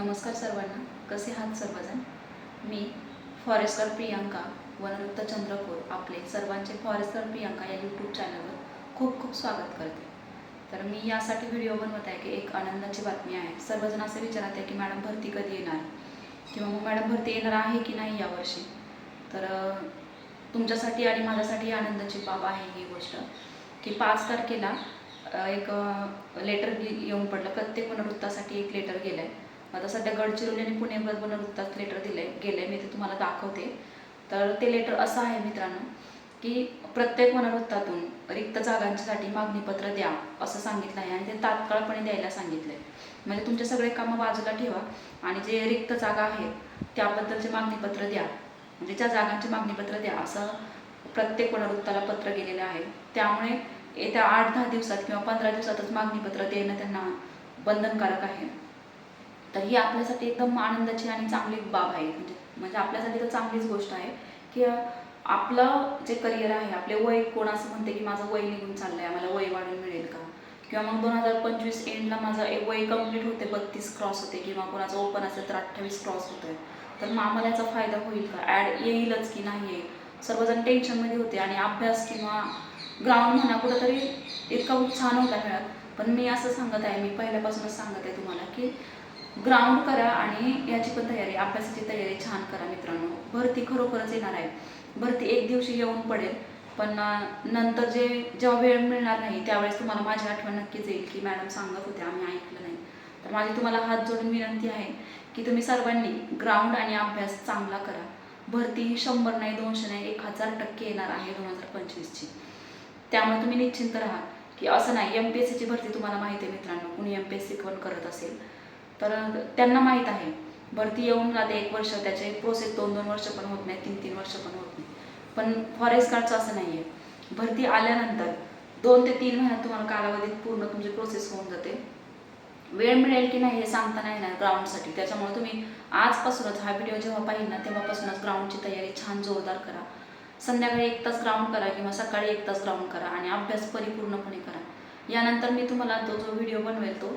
नमस्कार सर्वांना. कसे आहात सर्वजण? मी फॉरेस्टर प्रियांका वनरुक्त चंद्रपूर आपले सर्वांचे फॉरेस्टर प्रियांका या यूट्यूब चॅनलवर खूप खूप स्वागत करते. तर मी यासाठी व्हिडिओ बनवत आहे की एक आनंदाची बातमी आहे. सर्वजण असे विचारत आहे की मॅडम भरती कधी येणार? किंवा मग मॅडम भरती येणार आहे की नाही यावर्षी तर तुमच्यासाठी आणि माझ्यासाठी आनंदाची बाब आहे ही गोष्ट की पाच तारखेला एक लेटर येऊन पडलं. प्रत्येक वनवृत्तासाठी एक लेटर गेलं आहे आता सध्या गडचिरोली आणि पुणे वृत्तात लेटर दिलं आहे गेलं. आहे मी ते तुम्हाला दाखवते. तर ते लेटर असं आहे मित्रांनो की प्रत्येक वनवृत्तातून रिक्त जागांसाठी मागणीपत्र द्या असं सांगितलं आहे आणि ते तात्काळपणे द्यायला सांगितलं आहे म्हणजे तुमचे सगळे कामं बाजूला ठेवा आणि जे रिक्त जागा आहेत त्याबद्दलचे मागणीपत्र द्या. म्हणजे ज्या जागांचे मागणीपत्र द्या असं प्रत्येक वनवृत्ताला पत्र गेलेलं आहे. त्यामुळे येत्या आठ दहा दिवसात किंवा पंधरा दिवसातच मागणीपत्र देणं त्यांना बंधनकारक आहे. तर ही आपल्यासाठी एकदम आनंदाची आणि चांगली बाब आहे. म्हणजे म्हणजे आपल्यासाठी तर चांगलीच गोष्ट आहे. की आपलं जे करिअर आहे आपले वय कोण असं म्हणते की माझं वय निघून चाललंय मला वय वाढून मिळेल का? किंवा मग दोन हजार पंचवीस एंडला माझं एक वय कंप्लीट होते बत्तीस क्रॉस होते किंवा कोणाचं ओपन असेल तर अठ्ठावीस क्रॉस होतोय. तर मग आम्हाला याचा फायदा होईल का? ॲड येईलच की नाही येईल सर्वजण टेन्शनमध्ये होते आणि अभ्यास किंवा ग्राउंड म्हणा कुठंतरी इतका उत्साह नव्हता खेळात पण मी असं सांगत आहे मी पहिल्यापासूनच सांगत आहे तुम्हाला की ग्राउंड करा आणि याची पण तयारी अभ्यासाची तयारी छान करा मित्रांनो. भरती खरोखरच येणार आहे. भरती एक दिवशी येऊन पडेल पण नंतर जे जेव्हा वेळ मिळणार नाही त्यावेळेस तुम्हाला माझी आठवण नक्कीच येईल की मॅडम सांगत होते आम्ही ऐकलं नाही. तर माझी तुम्हाला हात जोडून विनंती आहे की तुम्ही सर्वांनी ग्राउंड आणि अभ्यास चांगला करा. भरती ही शंभर नाही दोनशे नाही एक हजार टक्के येणार आहे दोन हजार पंचवीसची. त्यामुळे तुम्ही निश्चिंत राहा की असं नाही एम पी एस सीची भरती तुम्हाला माहिती आहे मित्रांनो. कुणी एम पी एस सी पण करत असेल. तर त्यांना माहीत आहे. भरती येऊन जाते एक वर्ष त्याचे प्रोसेस दोन दोन वर्ष पण होत नाही तीन तीन वर्ष पण होत नाही पण फॉरेस्ट गार्डचं असं नाही आहे भरती आल्यानंतर दोन ते तीन महिन्यात तुम्हाला कालावधीत पूर्ण तुमची प्रोसेस होऊन जाते. वेळ मिळेल की नाही हे सांगता नाही येणार ग्राउंडसाठी त्याच्यामुळे तुम्ही आजपासूनच हा व्हिडिओ जेव्हा पाहिजे ना तेव्हापासूनच ग्राउंडची तयारी छान जोरदार करा. संध्याकाळी एक तास ग्राउंड करा किंवा सकाळी एक तास ग्राउंड करा आणि अभ्यास परिपूर्णपणे करा. यानंतर मी तुम्हाला तो जो व्हिडिओ बनवेल तो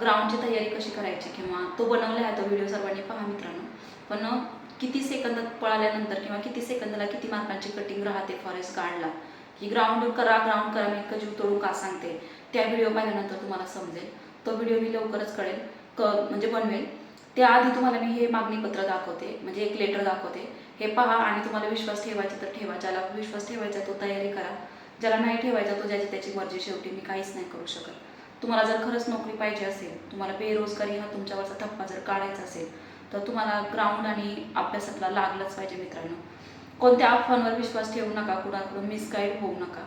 ग्राउंडची तयारी कशी करायची किंवा तो बनवला आहे तो व्हिडिओ सर्वांनी पहा मित्रांनो. पण किती सेकंदात पळाल्यानंतर किंवा किती सेकंदाला किती मार्कांची कटिंग राहते फॉरेस्ट गार्डला की ग्राउंड करा ग्राउंड करा मी इतकं जीव तोडून का सांगते? त्या व्हिडिओ पाहिल्यानंतर तुम्हाला समजेल. तो व्हिडिओ मी लवकरच कळेल क म्हणजे बनवेल. त्याआधी तुम्हाला मी हे मागणीपत्र दाखवते म्हणजे एक लेटर दाखवते. हे पहा आणि तुम्हाला विश्वास ठेवायचा तर ठेवा. ज्याला विश्वास ठेवायचा तो तयारी करा. ज्याला नाही ठेवायचा तो ज्याची त्याची मर्जी शेवटी मी काहीच नाही करू शकत. तुम्हाला जर खरंच नोकरी पाहिजे असेल तुम्हाला बेरोजगारी हा तुमच्यावरचा थप्पा जर काढायचा असेल तर तुम्हाला ग्राउंड आणि अभ्यासातला लागलंच पाहिजे मित्रांनो. कोणत्या अफवांवर विश्वास ठेवू नका कुणाकडून मिसगाईड होऊ नका.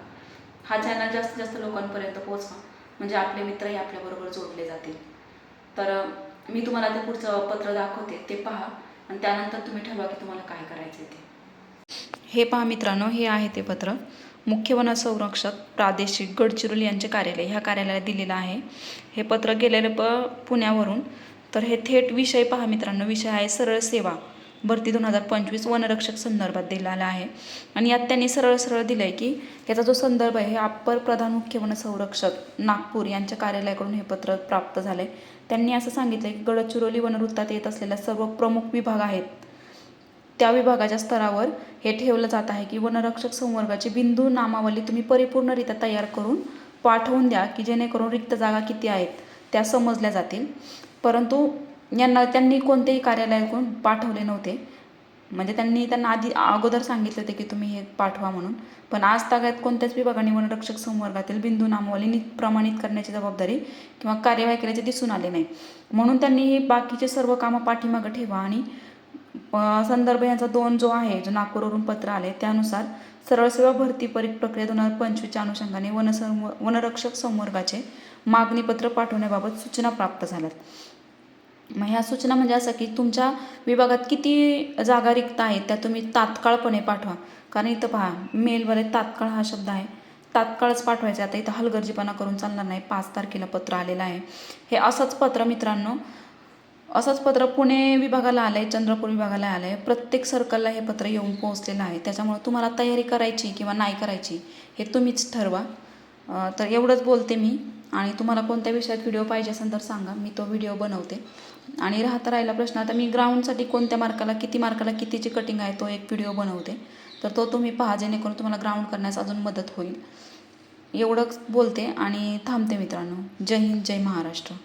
हा चॅनल जास्तीत जास्त लोकांपर्यंत पोहोचवा. म्हणजे आपले मित्रही आपल्याबरोबर जोडले जातील. तर मी तुम्हाला ते पुढचं पत्र दाखवते ते पहा. आणि त्यानंतर तुम्ही ठरवा की तुम्हाला काय करायचं आहे ते. हे पहा मित्रांनो हे आहे ते पत्र. मुख्य वनसंरक्षक प्रादेशिक गडचिरोली यांचे कार्यालय ह्या कार्यालयाला दिलेलं आहे. हे पत्र गेलेलं प पुण्यावरून. तर हे थेट विषय पहा मित्रांनो. विषय आहे सरळ सेवा. भरती दोन हजार पंचवीस वनरक्षक संदर्भात दिलेला आहे. आणि यात त्यांनी सरळ सरळ दिलं आहे की याचा जो संदर्भ आहे हे अप्पर प्रधान मुख्य वनसंरक्षक नागपूर यांच्या कार्यालयाकडून हे पत्र प्राप्त झालं आहे त्यांनी असं सांगितलं की गडचिरोली वनवृत्तात येत असलेल्या सर्व प्रमुख विभाग आहेत. त्या विभागाच्या स्तरावर हे ठेवलं जात आहे की वनरक्षक संवर्गाची बिंदू नामावली तुम्ही परिपूर्णरित्या तयार करून पाठवून द्या की जेणेकरून रिक्त जागा किती आहेत त्या समजल्या जातील. परंतु यांना त्यांनी कोणतेही कार्यालयाकडून पाठवले नव्हते. म्हणजे त्यांनी त्यांना आधी अगोदर सांगितले होते की तुम्ही हे पाठवा म्हणून. पण आज तागायत कोणत्याच विभागाने वनरक्षक संवर्गातील बिंदू नामावली प्रमाणित करण्याची जबाबदारी किंवा कार्यवाही केल्याचे दिसून आले नाही. म्हणून त्यांनी हे बाकीचे सर्व कामं पाठीमागं ठेवा आणि संदर्भ यांचा दोन जो आहे जो नागपूरवरून पत्र आले त्यानुसार सरळ सेवा भरती परीक्षा प्रक्रिया दोन हजार पंचवीसच्या अनुषंगाने वनसंव वनरक्षक संवर्गाचे मागणीपत्र पाठवण्याबाबत सूचना प्राप्त झाल्यात. मग ह्या सूचना म्हणजे असं की तुमच्या विभागात किती जागा रिक्त आहेत त्या तुम्ही तात्काळपणे पाठवा. कारण इथं पहा मेलवर तात्काळ हा शब्द आहे. तात्काळच पाठवायचे आता इथं हलगर्जीपणा करून चालणार नाही. पाच तारखेला पत्र आलेलं आहे. हे असंच पत्र मित्रांनो असंच पत्र पुणे विभागाला आलं आहे चंद्रपूर विभागाला आलं आहे प्रत्येक सर्कलला हे पत्र येऊन पोहोचलेलं आहे. त्याच्यामुळे तुम्हाला तयारी करायची किंवा नाही करायची हे तुम्हीच ठरवा. तर एवढंच बोलते मी. आणि तुम्हाला कोणत्या विषयात व्हिडिओ पाहिजे असेल तर सांगा. मी तो व्हिडिओ बनवते. आणि राहता राहिला प्रश्न आता मी ग्राउंडसाठी कोणत्या मार्काला किती मार्काला कितीची कटिंग आहे तो एक व्हिडिओ बनवते. तर तो तुम्ही पहा जेणेकरून तुम्हाला ग्राउंड करण्यास अजून मदत होईल. एवढंच बोलते आणि थांबते मित्रांनो. जय हिंद जय महाराष्ट्र.